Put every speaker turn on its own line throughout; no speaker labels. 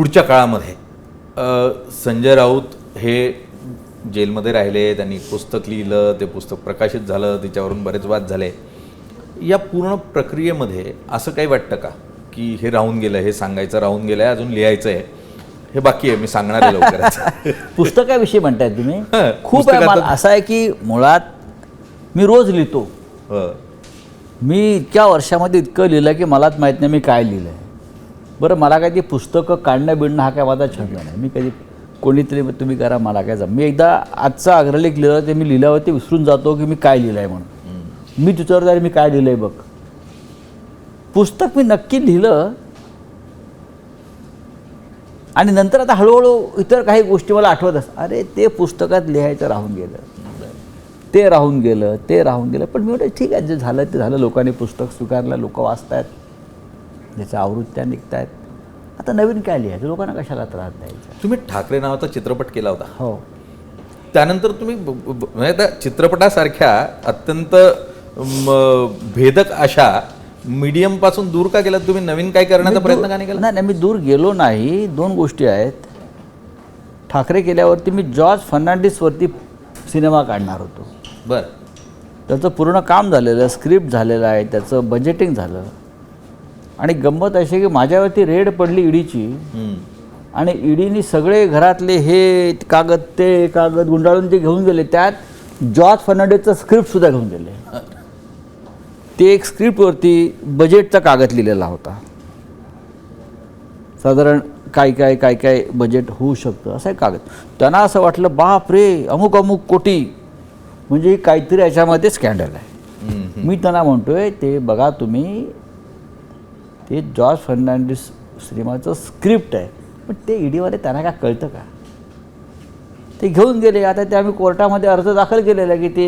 पुढच्या काळामध्ये. संजय राऊत हे जेलमध्ये राहिले त्यांनी पुस्तक लिहिलं ते पुस्तक प्रकाशित झालं त्याच्यावरून बरेच वाद झाले. या पूर्ण प्रक्रियेमध्ये असं काही वाटतं का? की हे राहून गेलं हे सांगायचं राहून गेलं आहे अजून लिहायचं आहे हे बाकी आहे मी सांगणार आहे लवकरच.
पुस्तकाविषयी म्हणताय तुम्ही? खूप असं आहे की मुळात मी रोज लिहितो. मी इतक्या वर्षामध्ये इतकं लिहिलं की मलाच माहीत नाही मी काय लिहिलं आहे बरं मला काय ती पुस्तकं काढणं बिडणं हा काय माझा छंद नाही. मी कधी कोणीतरी तुम्ही करा मला काय जम मी एकदा आजचा अग्रलेख लिहिलं ते मी लिहिल्यावरती विसरून जातो की मी काय लिहिलं आहे म्हणून मी तुझ्यावर जाईल मी काय लिहिलं आहे बघ. पुस्तक मी नक्की लिहिलं आणि नंतर आता हळूहळू इतर काही गोष्टी मला आठवत असतात. अरे ते पुस्तकात लिहायचं राहून गेलं. ते राहून गेलं ते राहून गेलं. पण मी म्हटलं ठीक आहे जे झालं ते झालं. लोकांनी पुस्तक स्वीकारलं लोक वाचतायत. त्याच्या आवृत्त्या निघत आहेत आता नवीन काय लिहायचं? लोकांना कशाला त्रास द्यायचा?
तुम्ही ठाकरे नावाचा चित्रपट केला होता.
हो.
त्यानंतर तुम्ही ब- ब- ब- म्हणजे त्या चित्रपटासारख्या अत्यंत म, भेदक अशा मीडियमपासून दूर का गेला तुम्ही नवीन काय करण्याचा
मी
प्रयत्न का नाही केला?
नाही नाही मी दूर गेलो नाही. दोन गोष्टी आहेत. ठाकरे केल्यावरती मी जॉर्ज फर्नांडिसवरती सिनेमा काढणार होतो.
बर.
त्याचं पूर्ण काम झालेलं स्क्रिप्ट झालेलं आहे त्याचं बजेटिंग झालं. आणि गंमत अशी की माझ्यावरती रेड पडली ईडीची. आणि ईडीनी सगळे घरातले हे कागद ते कागद गुंडाळून ते घेऊन गेले. त्यात जॉर्ज फर्नांडिसचं स्क्रिप्टसुद्धा घेऊन गेले. ते एक स्क्रिप्टवरती बजेटचा कागद लिहिलेला होता. साधारण काय काय काय काय बजेट होऊ शकतं असं एक कागद. त्यांना असं वाटलं बाप रे अमुक अमुक कोटी. म्हणजे काहीतरी याच्यामध्ये स्कॅन्डल आहे. मी त्यांना म्हणतोय ते बघा तुम्ही ते जॉर्ज फर्नांडिस सिनेमाचं स्क्रिप्ट आहे. पण ते ईडीवाले त्यांना काय कळतं का? ते घेऊन गेले. आता ते आम्ही कोर्टामध्ये अर्ज दाखल केलेला की ते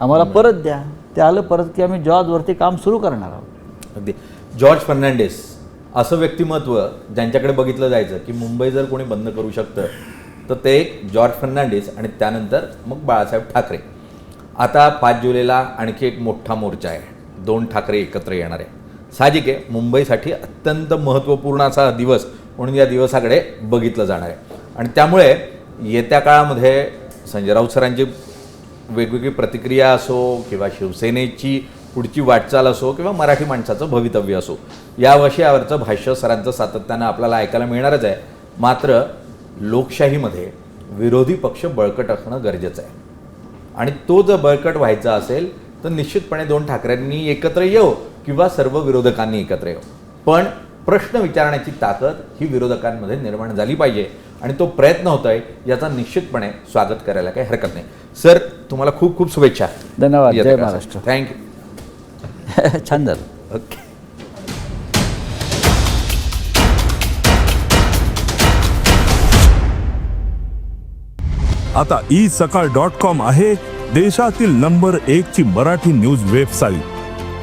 आम्हाला परत द्या. ते आलं परत की आम्ही जॉर्जवरती काम सुरू करणार आहोत.
अगदी. जॉर्ज फर्नांडिस असं व्यक्तिमत्व ज्यांच्याकडे बघितलं जायचं की मुंबई जर कोणी बंद करू शकतं तर ते एक जॉर्ज फर्नांडिस आणि त्यानंतर मग बाळासाहेब ठाकरे. आता पाच जुलैला आणखी एक मोठा मोर्चा आहे. दोन ठाकरे एकत्र येणार आहे. साहजिक आहे. मुंबईसाठी अत्यंत महत्त्वपूर्ण असा दिवस म्हणून या दिवसाकडे बघितलं जाणार आहे. आणि त्यामुळे येत्या काळामध्ये संजय राऊत सरांची वेगवेगळी प्रतिक्रिया असो किंवा शिवसेनेची पुढची वाटचाल असो किंवा मराठी माणसाचं भवितव्य असो या विषयावरचं भाष्य सरांचं सातत्यानं आपल्याला ऐकायला मिळणारच आहे. मात्र लोकशाहीमध्ये विरोधी पक्ष बळकट असणं गरजेचं आहे. आणि तो जर बळकट व्हायचा असेल तर निश्चितपणे दोन ठाकरेंनी एकत्र येऊ. किंवा सर्व विरोधकांनी एकत्र येऊ पण प्रश्न विचारण्याची ताकद ही विरोधकांमध्ये निर्माण झाली पाहिजे आणि तो प्रयत्न होतोय याचा निश्चितपणे स्वागत करायला काही हरकत नाही. सर तुम्हाला खूप खूप शुभेच्छा.
धन्यवाद. जय महाराष्ट्र.
थँक्यू
छान झालं.
ओके
आता ई सकाळ डॉट कॉम आहे देशातील नंबर एक ची मराठी न्यूज वेबसाईट.